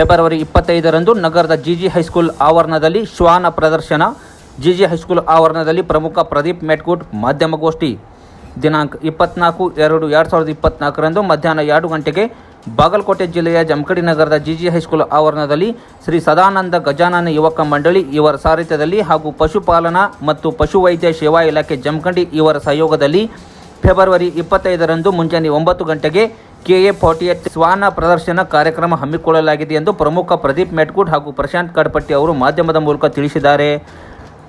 February ಇಪ್ಪತ್ತೈದರಂದು ನಗರದ GG high school ಆವರಣದಲ್ಲಿ ಶ್ವಾನ ಪ್ರದರ್ಶನ. ಜಿಜಿ ಹೈಸ್ಕೂಲ್ ಆವರಣದಲ್ಲಿ ಪ್ರಮುಖ ಪ್ರದೀಪ್ ಮೆಟ್ಕೂಟ್ ಮಾಧ್ಯಮಗೋಷ್ಠಿ. ದಿನಾಂಕ ಇಪ್ಪತ್ನಾಲ್ಕು ಎರಡು ಎರಡು ಸಾವಿರದ ಇಪ್ಪತ್ನಾಲ್ಕರಂದು ಮಧ್ಯಾಹ್ನ ಎರಡು ಗಂಟೆಗೆ ಬಾಗಲಕೋಟೆ ಜಿಲ್ಲೆಯ ಜಮಖಡಿ ನಗರದ ಜಿಜಿ ಹೈಸ್ಕೂಲ್ ಆವರಣದಲ್ಲಿ ಶ್ರೀ ಸದಾನಂದ ಗಜಾನನ ಯುವಕ ಮಂಡಳಿ ಇವರ ಸಾರಥ್ಯದಲ್ಲಿ ಹಾಗೂ ಪಶುಪಾಲನಾ ಮತ್ತು ಪಶುವೈದ್ಯ ಸೇವಾ ಇಲಾಖೆ ಜಮಖಂಡಿ ಇವರ ಸಹಯೋಗದಲ್ಲಿ ಫೆಬ್ರವರಿ ಇಪ್ಪತ್ತೈದರಂದು ಮುಂಜಾನೆ ಒಂಬತ್ತು ಗಂಟೆಗೆ ಕೆಎ ಫಾರ್ಟಿ ಏಟ್ ಶ್ವಾನ ಪ್ರದರ್ಶನ ಕಾರ್ಯಕ್ರಮ ಹಮ್ಮಿಕೊಳ್ಳಲಾಗಿದೆ ಎಂದು ಪ್ರಮುಖ ಪ್ರದೀಪ್ ಮೆಟ್ಕೂಟ್ ಹಾಗೂ ಪ್ರಶಾಂತ್ ಕಡಪಟ್ಟಿ ಅವರು ಮಾಧ್ಯಮದ ಮೂಲಕ ತಿಳಿಸಿದ್ದಾರೆ.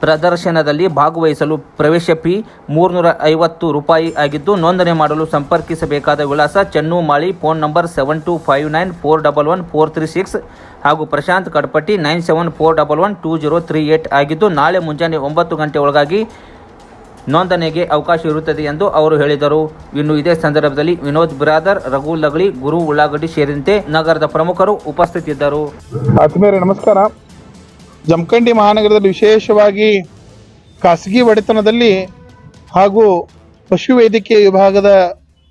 ಪ್ರದರ್ಶನದಲ್ಲಿ ಭಾಗವಹಿಸಲು ಪ್ರವೇಶ ಪಿ ಮೂರುನೂರ ಐವತ್ತು ರೂಪಾಯಿ ಆಗಿದ್ದು, ನೋಂದಣಿ ಮಾಡಲು ಸಂಪರ್ಕಿಸಬೇಕಾದ ವಿಳಾಸ Chennu Mali phone number seven two five nine four double one four three six ಹಾಗೂ Prashant Kadapatti nine seven four double one two zero three eight ಆಗಿದ್ದು, ನಾಳೆ ಮುಂಜಾನೆ ಒಂಬತ್ತು ಗಂಟೆ ಒಳಗಾಗಿ ನೋಂದಣಿಗೆ ಅವಕಾಶ ಇರುತ್ತದೆ ಎಂದು ಅವರು ಹೇಳಿದರು. ಇನ್ನು ಇದೇ ಸಂದರ್ಭದಲ್ಲಿ ವಿನೋದ್ ಬಿರಾದರ್, ರಘು ಲಗಳಿ, ಗುರು ಉಳ್ಳಾಗಡ್ಡಿ ಸೇರಿದಂತೆ ನಗರದ ಪ್ರಮುಖರು ಉಪಸ್ಥಿತಿದ್ದರು. ಆತ್ಮೀಯರೇ, ನಮಸ್ಕಾರ. ಜಮಖಂಡಿ ಮಹಾನಗರದಲ್ಲಿ ವಿಶೇಷವಾಗಿ ಖಾಸಗಿ ಒಡೆತನದಲ್ಲಿ ಹಾಗೂ ಪಶುವೈದ್ಯಕೀಯ ವಿಭಾಗದ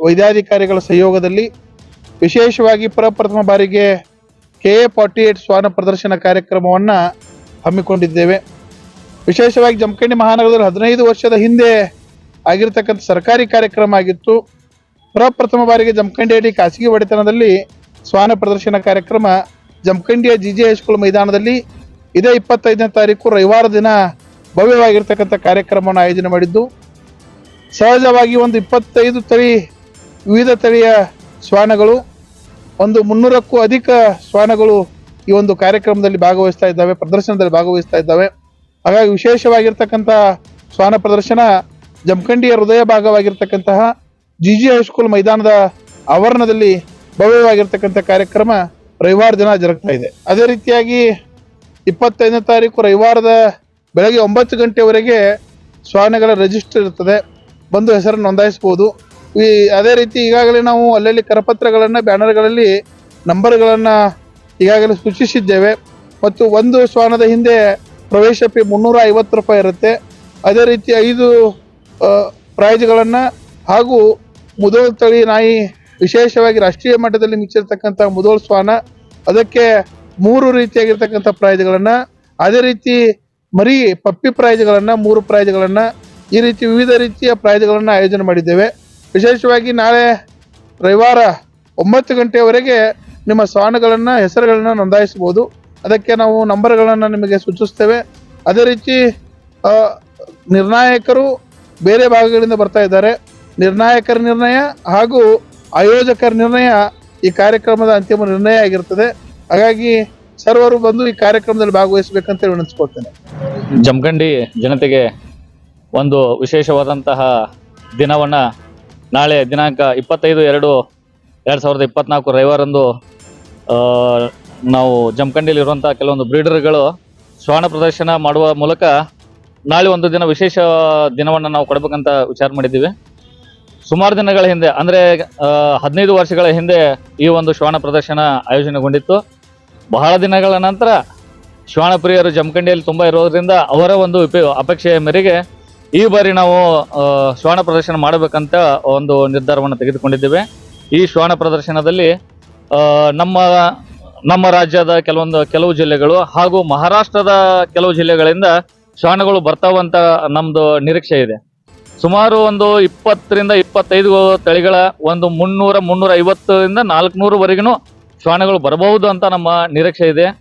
ವೈದ್ಯಾಧಿಕಾರಿಗಳ ಸಹಯೋಗದಲ್ಲಿ ವಿಶೇಷವಾಗಿ ಪ್ರಪ್ರಥಮ ಬಾರಿಗೆ ಕೆ ಎ ಫಾರ್ಟಿ ಏಟ್ ಶ್ವಾನ ಪ್ರದರ್ಶನ ಕಾರ್ಯಕ್ರಮವನ್ನು ಹಮ್ಮಿಕೊಂಡಿದ್ದೇವೆ. ವಿಶೇಷವಾಗಿ ಜಮಖಂಡಿ ಮಹಾನಗರದಲ್ಲಿ ಹದಿನೈದು ವರ್ಷದ ಹಿಂದೆ ಆಗಿರ್ತಕ್ಕಂಥ ಸರ್ಕಾರಿ ಕಾರ್ಯಕ್ರಮ ಆಗಿತ್ತು. ಪ್ರಪ್ರಥಮ ಬಾರಿಗೆ ಜಮಖಂಡಿಯಲ್ಲಿ ಖಾಸಗಿ ಒಡೆತನದಲ್ಲಿ ಶ್ವಾನ ಪ್ರದರ್ಶನ ಕಾರ್ಯಕ್ರಮ ಜಮಖಂಡಿಯ ಜಿ ಜೆ ಹೈಸ್ಕೂಲ್ ಮೈದಾನದಲ್ಲಿ ಇದೇ ಇಪ್ಪತ್ತೈದನೇ ತಾರೀಕು ರವಿವಾರ ದಿನ ಭವ್ಯವಾಗಿರ್ತಕ್ಕಂಥ ಕಾರ್ಯಕ್ರಮವನ್ನು ಆಯೋಜನೆ ಮಾಡಿದ್ದು. ಸಹಜವಾಗಿ ಒಂದು ಇಪ್ಪತ್ತೈದು ತಳಿ, ವಿವಿಧ ತಳಿಯ ಶ್ವಾನಗಳು, ಒಂದು ಮುನ್ನೂರಕ್ಕೂ ಅಧಿಕ ಶ್ವಾನಗಳು ಈ ಒಂದು ಕಾರ್ಯಕ್ರಮದಲ್ಲಿ ಭಾಗವಹಿಸ್ತಾ ಇದ್ದಾವೆ, ಪ್ರದರ್ಶನದಲ್ಲಿ ಭಾಗವಹಿಸ್ತಾ ಇದ್ದಾವೆ. ಹಾಗಾಗಿ ವಿಶೇಷವಾಗಿರ್ತಕ್ಕಂಥ ಶ್ವಾನ ಪ್ರದರ್ಶನ ಜಮಖಂಡಿಯ ಹೃದಯ ಭಾಗವಾಗಿರ್ತಕ್ಕಂತಹ ಜಿ ಜಿ ಹೈಸ್ಕೂಲ್ ಮೈದಾನದ ಆವರಣದಲ್ಲಿ ಭವ್ಯವಾಗಿರ್ತಕ್ಕಂಥ ಕಾರ್ಯಕ್ರಮ ರವಿವಾರ ದಿನ ಜರುಗ್ತಾ ಇದೆ. ಅದೇ ರೀತಿಯಾಗಿ ಇಪ್ಪತ್ತೈದನೇ ತಾರೀಕು ರವಿವಾರದ ಬೆಳಗ್ಗೆ ಒಂಬತ್ತು ಗಂಟೆವರೆಗೆ ಶ್ವಾನಗಳ ರಿಜಿಸ್ಟರ್ ಇರ್ತದೆ. ಬಂದು ಹೆಸರನ್ನು ನೋಂದಾಯಿಸ್ಬೋದು ಈ ಅದೇ ರೀತಿ ಈಗಾಗಲೇ ನಾವು ಅಲ್ಲಲ್ಲಿ ಕರಪತ್ರಗಳನ್ನು, ಬ್ಯಾನರ್ಗಳಲ್ಲಿ ನಂಬರ್ಗಳನ್ನು ಈಗಾಗಲೇ ಸೂಚಿಸಿದ್ದೇವೆ. ಮತ್ತು ಒಂದು ಶ್ವಾನದ ಹಿಂದೆ ಪ್ರವೇಶ ಫೀ ಮುನ್ನೂರ ಐವತ್ತು ರೂಪಾಯಿ ಇರುತ್ತೆ. ಅದೇ ರೀತಿ ಐದು ಪ್ರೈಜ್ಗಳನ್ನು ಹಾಗೂ ಮುದೋಲ್ ತಳಿ ನಾಯಿ ವಿಶೇಷವಾಗಿ ರಾಷ್ಟ್ರೀಯ ಮಟ್ಟದಲ್ಲಿ ಮಿಚ್ಚಿರ್ತಕ್ಕಂಥ ಮುದೋಲ್ ಶ್ವಾನ ಅದಕ್ಕೆ ಮೂರು ರೀತಿಯಾಗಿರ್ತಕ್ಕಂಥ ಪ್ರೈಜ್ಗಳನ್ನು ಅದೇ ರೀತಿ ಮರಿ ಪಪ್ಪಿ ಪ್ರೈಜ್ಗಳನ್ನು ಮೂರು ಪ್ರೈಜ್ಗಳನ್ನು ಈ ರೀತಿ ವಿವಿಧ ರೀತಿಯ ಪ್ರೈಜ್ಗಳನ್ನು ಆಯೋಜನೆ ಮಾಡಿದ್ದೇವೆ. ವಿಶೇಷವಾಗಿ ನಾಳೆ ರವಿವಾರ ಒಂಬತ್ತು ಗಂಟೆಯವರೆಗೆ ನಿಮ್ಮ ಶ್ವಾನಗಳನ್ನು ಹೆಸರುಗಳನ್ನು ನೋಂದಾಯಿಸಬಹುದು. ಅದಕ್ಕೆ ನಾವು ನಂಬರ್ಗಳನ್ನು ನಿಮಗೆ ಸೂಚಿಸ್ತೇವೆ ಅದೇ ರೀತಿ ನಿರ್ಣಾಯಕರು ಬೇರೆ ಭಾಗಗಳಿಂದ ಬರ್ತಾ ಇದ್ದಾರೆ. ನಿರ್ಣಾಯಕರ ನಿರ್ಣಯ ಹಾಗೂ ಆಯೋಜಕರ ನಿರ್ಣಯ ಈ ಕಾರ್ಯಕ್ರಮದ ಅಂತಿಮ ನಿರ್ಣಯ ಆಗಿರ್ತದೆ. ಹಾಗಾಗಿ ಸರ್ವರು ಬಂದು ಈ ಕಾರ್ಯಕ್ರಮದಲ್ಲಿ ಭಾಗವಹಿಸಬೇಕಂತ ವಿನಂತಿಸ್ಕೊಳ್ತೇನೆ. ಜಮಖಂಡಿ ಜನತೆಗೆ ಒಂದು ವಿಶೇಷವಾದಂತಹ ದಿನವನ್ನು ನಾಳೆ ದಿನಾಂಕ ಇಪ್ಪತ್ತೈದು ಎರಡು ಎರಡು ಸಾವಿರದ ಇಪ್ಪತ್ನಾಲ್ಕು ರವಿವಾರಂದು ನಾವು ಜಮಖಂಡಿಲಿರುವಂಥ ಕೆಲವೊಂದು ಬ್ರೀಡರ್ಗಳು ಶ್ವಾನ ಪ್ರದರ್ಶನ ಮಾಡುವ ಮೂಲಕ ನಾಳೆ ಒಂದು ದಿನ ವಿಶೇಷ ದಿನವನ್ನು ನಾವು ಕೊಡಬೇಕಂತ ವಿಚಾರ ಮಾಡಿದ್ದೀವಿ. ಸುಮಾರು ದಿನಗಳ ಹಿಂದೆ, ಅಂದರೆ ಹದಿನೈದು ವರ್ಷಗಳ ಹಿಂದೆ ಈ ಒಂದು ಶ್ವಾನ ಪ್ರದರ್ಶನ ಆಯೋಜನೆಗೊಂಡಿತ್ತು. ಬಹಳ ದಿನಗಳ ನಂತರ ಶ್ವಾನ ಪ್ರಿಯರು ಜಮಖಂಡಿಯಲ್ಲಿ ತುಂಬ ಇರೋದ್ರಿಂದ ಅವರ ಒಂದು ಅಪೇಕ್ಷೆಯ ಮೇರೆಗೆ ಈ ಬಾರಿ ನಾವು ಶ್ವಾನ ಪ್ರದರ್ಶನ ಮಾಡಬೇಕಂತ ಒಂದು ನಿರ್ಧಾರವನ್ನು ತೆಗೆದುಕೊಂಡಿದ್ದೇವೆ. ಈ ಶ್ವಾನ ಪ್ರದರ್ಶನದಲ್ಲಿ ನಮ್ಮ ನಮ್ಮ ರಾಜ್ಯದ ಕೆಲವೊಂದು ಕೆಲವು ಜಿಲ್ಲೆಗಳು ಹಾಗೂ ಮಹಾರಾಷ್ಟ್ರದ ಕೆಲವು ಜಿಲ್ಲೆಗಳಿಂದ ಶ್ವಾನಗಳು ಬರ್ತಾವಂತ ನಮ್ದು ನಿರೀಕ್ಷೆ ಇದೆ. ಸುಮಾರು ಒಂದು ಇಪ್ಪತ್ತರಿಂದ ಇಪ್ಪತ್ತೈದು ತಳಿಗಳ ಒಂದು ಮುನ್ನೂರ ಮುನ್ನೂರ ಐವತ್ತರಿಂದ ನಾಲ್ಕುನೂರವರೆಗೂ ಶ್ವಾನಗಳು ಬರಬಹುದು ಅಂತ ನಮ್ಮ ನಿರೀಕ್ಷೆ ಇದೆ.